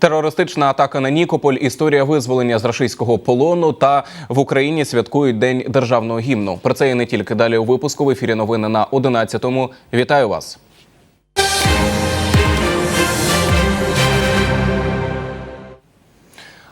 Терористична атака на Нікополь, історія визволення з рашистського полону та в Україні святкують День державного гімну. Про це і не тільки далі у випуску в ефірі новини на 11-му. Вітаю вас.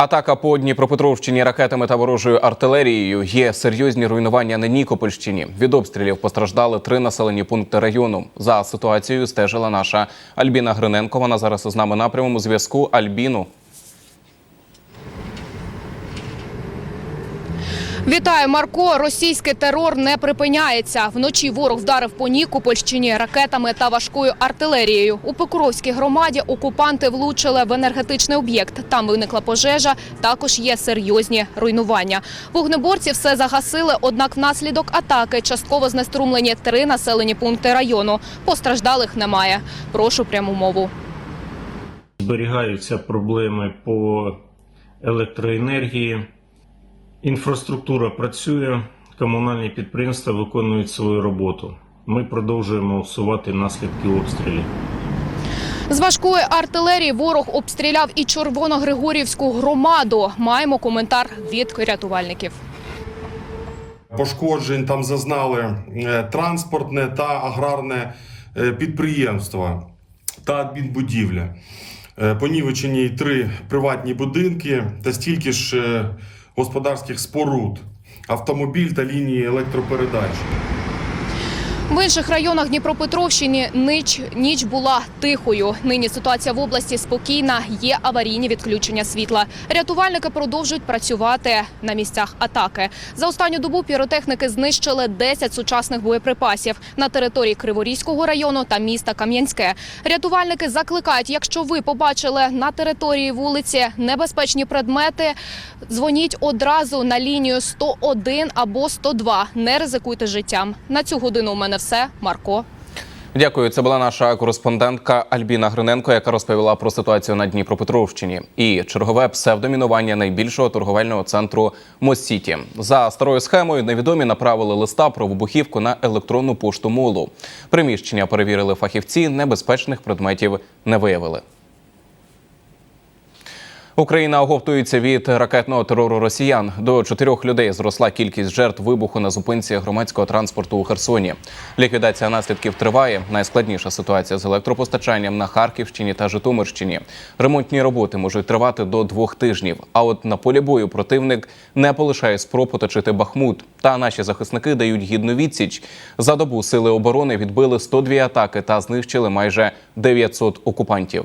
Атака по Дніпропетровщині ракетами та ворожою артилерією є серйозні руйнування на Нікопольщині. Від обстрілів постраждали три населені пункти району. За ситуацією стежила наша Альбіна Гриненко. Вона зараз з нами на прямому зв'язку. Альбіну. Вітаю, Марко. Російський терор не припиняється. Вночі ворог вдарив по Нікопольщині ракетами та важкою артилерією. У Покровській громаді окупанти влучили в енергетичний об'єкт. Там виникла пожежа. Також є серйозні руйнування. Вогнеборці все загасили. Однак, внаслідок атаки частково знеструмлені три населені пункти району. Постраждалих немає. Прошу пряму мову. Зберігаються проблеми по електроенергії. Інфраструктура працює, комунальні підприємства виконують свою роботу. Ми продовжуємо усувати наслідки обстрілів. З важкої артилерії ворог обстріляв і Червоногригорівську громаду. Маємо коментар від рятувальників. Пошкоджень там зазнали е, транспортне та аграрне е, підприємства та адмінбудівля. Е, Понівечені й три приватні будинки та стільки ж господарських споруд, автомобіль та лінії електропередач. В інших районах Дніпропетровщини ніч, ніч була тихою. Нині ситуація в області спокійна. Є аварійні відключення світла. Рятувальники продовжують працювати на місцях атаки. За останню добу піротехніки знищили 10 сучасних боєприпасів на території Криворізького району та міста Кам'янське. Рятувальники закликають, якщо ви побачили на території вулиці небезпечні предмети, дзвоніть одразу на лінію 101 або 102. Не ризикуйте життям. На цю годину у мене все. Марко. Дякую. Це була наша кореспондентка Альбіна Гриненко, яка розповіла про ситуацію на Дніпропетровщині і чергове псевдомінування найбільшого торговельного центру Мосіті. За старою схемою невідомі направили листа про вибухівку на електронну пошту молу. Приміщення перевірили фахівці, небезпечних предметів не виявили. Україна оговтується від ракетного терору росіян. До чотирьох людей зросла кількість жертв вибуху на зупинці громадського транспорту у Херсоні. Ліквідація наслідків триває. Найскладніша ситуація з електропостачанням на Харківщині та Житомирщині. Ремонтні роботи можуть тривати до двох тижнів. А от на полі бою противник не полишає спроб оточити Бахмут. Та наші захисники дають гідну відсіч. За добу сили оборони відбили 102 атаки та знищили майже 900 окупантів.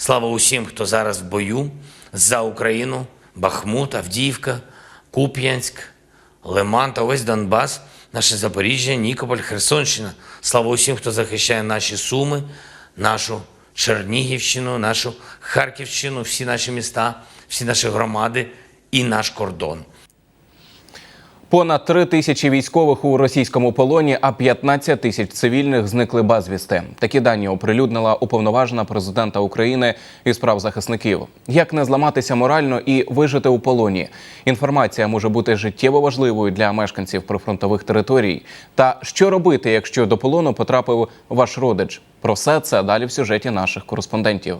Слава усім, хто зараз в бою за Україну, Бахмут, Авдіївка, Куп'янськ, Лиман та весь Донбас, наше Запоріжжя, Нікополь, Херсонщина. Слава усім, хто захищає наші Суми, нашу Чернігівщину, нашу Харківщину, всі наші міста, всі наші громади і наш кордон. Понад три тисячі військових у російському полоні, а 15 тисяч цивільних зникли безвісти. Такі дані оприлюднила уповноважена президента України із прав захисників. Як не зламатися морально і вижити у полоні? Інформація може бути життєво важливою для мешканців прифронтових територій. Та що робити, якщо до полону потрапив ваш родич? Про все це далі в сюжеті наших кореспондентів.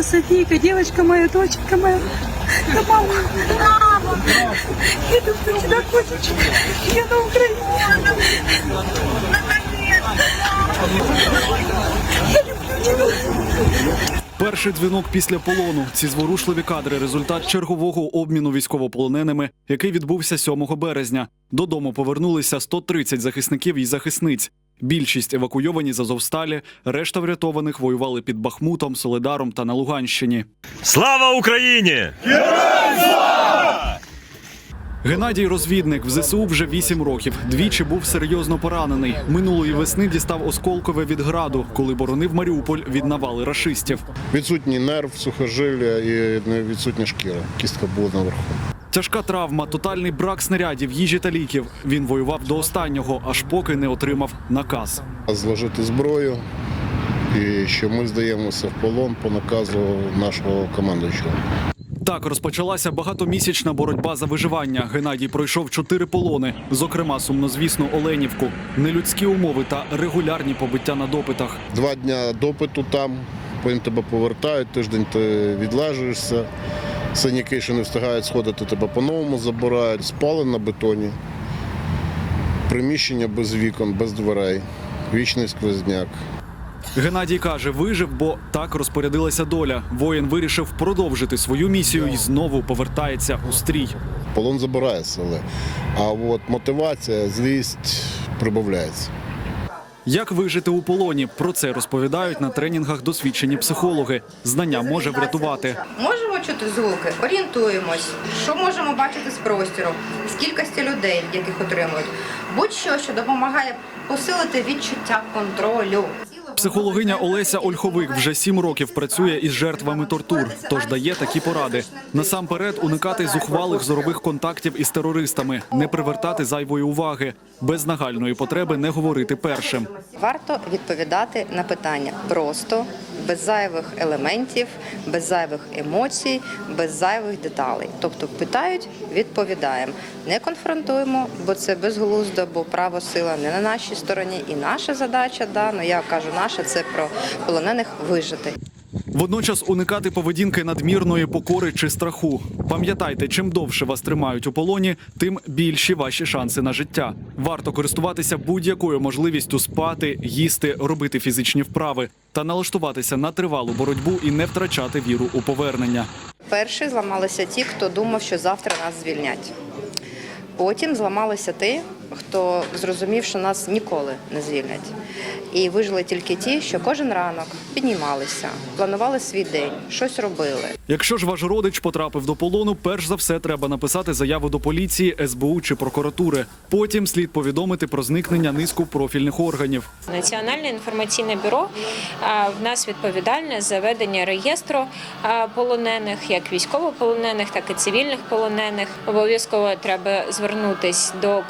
Алло, Софийка, девочка моя, доченька моя. Да мама. Мама. Я люблю тебя, котичек. Я на Украине. Перший дзвінок після полону. Ці зворушливі кадри результат чергового обміну військовополоненими, який відбувся 7 березня. Додому повернулися 130 захисників і захисниць. Більшість евакуйовані з Азовсталі, решта врятованих воювали під Бахмутом, Соледаром та на Луганщині. Слава Україні! Геннадій розвідник в ЗСУ вже 8 років. Двічі був серйозно поранений. Минулої весни дістав осколкове від граду, коли боронив Маріуполь від навали рашистів. Відсутній нерв, сухожилля і відсутня шкіра. Кістка була наверху. Тяжка травма, тотальний брак снарядів, їжі та ліків. Він воював до останнього, аж поки не отримав наказ. Зложити зброю, і що ми здаємося в полон по наказу нашого командуючого. Так розпочалася багатомісячна боротьба за виживання. Геннадій пройшов чотири полони, зокрема сумнозвісну Оленівку, нелюдські умови та регулярні побиття на допитах. Два дня допиту там, потім тебе повертають, тиждень ти відлежуєшся. Синяки, що не встигають сходити, тебе по-новому забирають, спали на бетоні. Приміщення без вікон, без дверей, вічний сквозняк. Геннадій каже, вижив, бо так розпорядилася доля. Воїн вирішив продовжити свою місію і знову повертається у стрій. Полон забирає сили. А от мотивація, злість прибавляється. Як вижити у полоні? Про це розповідають на тренінгах досвідчені психологи. Знання може врятувати. Можемо чути звуки, орієнтуємось, що можемо бачити з простіру, з кількості людей, яких отримують. Будь-що, що допомагає посилити відчуття контролю. Психологиня Олеся Ольховик вже сім років працює із жертвами тортур, тож дає такі поради. Насамперед уникати зухвалих зорових контактів із терористами, не привертати зайвої уваги, без нагальної потреби не говорити першим. Варто відповідати на питання просто, без зайвих елементів, без зайвих емоцій, без зайвих деталей. Тобто питають, відповідаємо. Не конфронтуємо, бо це безглуздо, бо право сила не на нашій стороні. І наша задача, да, ну я кажу, наша це про полонених вижити. Водночас уникати поведінки надмірної покори чи страху. Пам'ятайте, чим довше вас тримають у полоні, тим більші ваші шанси на життя. Варто користуватися будь-якою можливістю спати, їсти, робити фізичні вправи та налаштуватися на тривалу боротьбу і не втрачати віру у повернення. Перші зламалися ті, хто думав, що завтра нас звільнять. Потім зламалися ті, хто зрозумів, що нас ніколи не звільнять. І вижили тільки ті, що кожен ранок піднімалися, планували свій день, щось робили. Якщо ж ваш родич потрапив до полону, перш за все треба написати заяву до поліції, СБУ чи прокуратури. Потім слід повідомити про зникнення низку профільних органів. Національне інформаційне бюро в нас відповідальне за ведення реєстру полонених, як військовополонених, так і цивільних полонених. Обов'язково треба звернутись до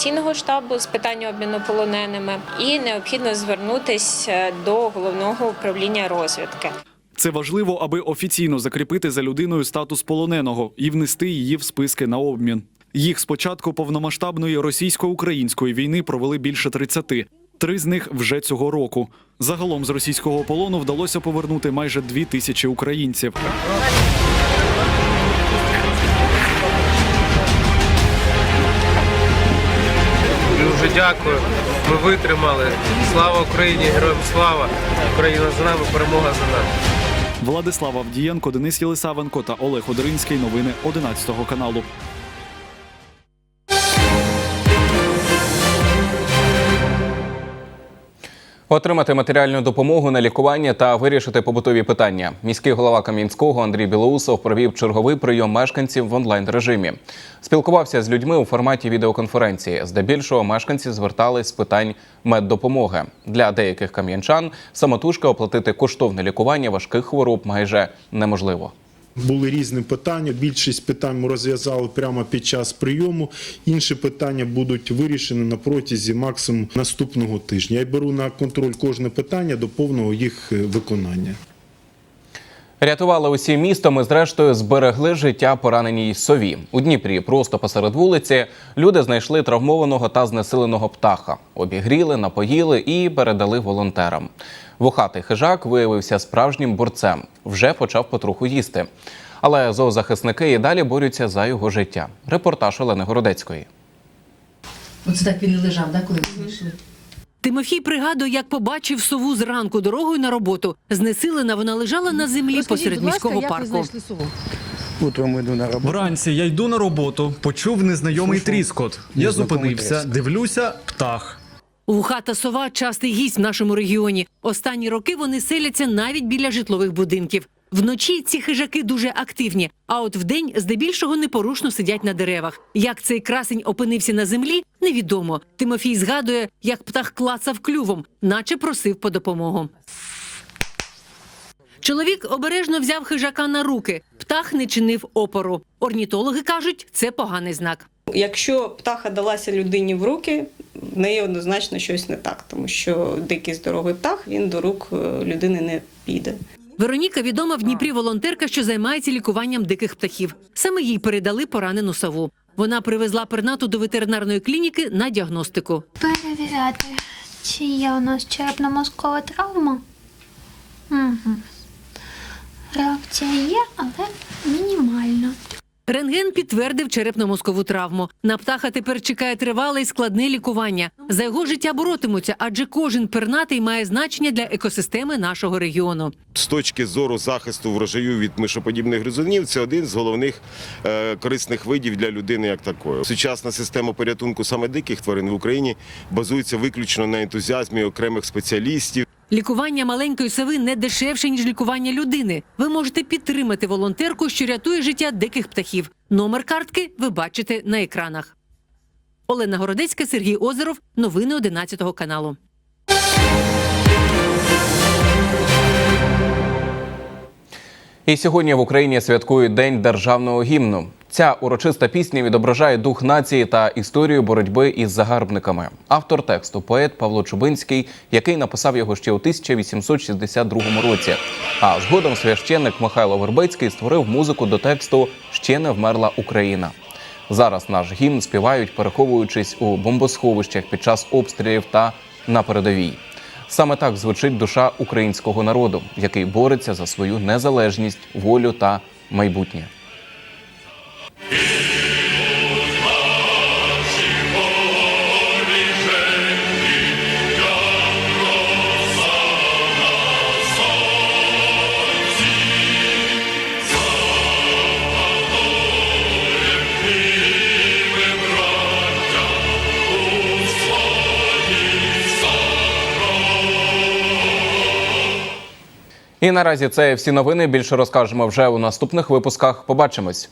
координаційного штабу з питань обміну полоненими і необхідно звернутися до головного управління розвідки. Це важливо, аби офіційно закріпити за людиною статус полоненого і внести її в списки на обмін. Їх з початку повномасштабної російсько-української війни провели більше 30. Три з них вже цього року. Загалом з російського полону вдалося повернути майже дві тисячі українців. Дякую. Ми витримали. Слава Україні! Героям слава! Україна за нами, перемога за нами. Владислав Авдієнко, Денис Єлисавенко та Олег Одеринський. Новини 11 каналу. Отримати матеріальну допомогу на лікування та вирішити побутові питання. Міський голова Кам'янського Андрій Білоусов провів черговий прийом мешканців в онлайн режимі. Спілкувався з людьми у форматі відеоконференції. Здебільшого мешканці звертались з питань меддопомоги. Для деяких кам'янчан самотужки оплатити коштовне лікування важких хвороб майже неможливо. Були різні питання. Більшість питань ми розв'язали прямо під час прийому. Інші питання будуть вирішені на протязі максимум наступного тижня. Я беру на контроль кожне питання до повного їх е, виконання. Рятували усі містом і зрештою зберегли життя пораненій сові. У Дніпрі просто посеред вулиці люди знайшли травмованого та знесиленого птаха, обігріли, напоїли і передали волонтерам. Вухатий хижак виявився справжнім борцем, вже почав потроху їсти. Але зоозахисники і далі борються за його життя. Репортаж Олени Городецької. Оце так він і лежав, да, коли знайшли? Тимофій пригадує, як побачив сову зранку дорогою на роботу. Знесилена вона лежала на землі Розкажіть, посеред будь ласка, міського як ви парку. знайшли сову? Утром йду на роботу. Вранці я йду на роботу, почув незнайомий тріскот. Я зупинився, дивлюся, птах. Вухата сова частий гість в нашому регіоні. Останні роки вони селяться навіть біля житлових будинків. Вночі ці хижаки дуже активні, а от вдень здебільшого непорушно сидять на деревах. Як цей красень опинився на землі, невідомо. Тимофій згадує, як птах клацав клювом, наче просив по допомогу. Чоловік обережно взяв хижака на руки. Птах не чинив опору. Орнітологи кажуть, це поганий знак. Якщо птаха далася людині в руки, в неї однозначно щось не так, тому що дикий здоровий птах він до рук е, людини не піде. Вероніка відома в Дніпрі волонтерка, що займається лікуванням диких птахів. Саме їй передали поранену сову. Вона привезла пернату до ветеринарної клініки на діагностику. Перевіряти, чи є у нас черепно-мозкова травма. Угу. Реакція є, але. Рентген підтвердив черепно-мозкову травму. На птаха тепер чекає тривале і складне лікування. За його життя боротимуться, адже кожен пернатий має значення для екосистеми нашого регіону. З точки зору захисту врожаю від мишоподібних гризунів, це один з головних е, корисних видів для людини як такої. Сучасна система порятунку саме диких тварин в Україні базується виключно на ентузіазмі окремих спеціалістів. Лікування маленької сови не дешевше ніж лікування людини. Ви можете підтримати волонтерку, що рятує життя диких птахів. Номер картки ви бачите на екранах. Олена Городецька, Сергій Озеров. Новини 11 каналу. І сьогодні в Україні святкують День державного гімну. Ця урочиста пісня відображає дух нації та історію боротьби із загарбниками. Автор тексту поет Павло Чубинський, який написав його ще у 1862 році. А згодом священник Михайло Вербицький створив музику до тексту Ще не вмерла Україна. Зараз наш гімн співають, переховуючись у бомбосховищах під час обстрілів та на передовій. Саме так звучить душа українського народу, який бореться за свою незалежність, волю та майбутнє. І наразі це всі новини. Більше розкажемо вже у наступних випусках. Побачимось.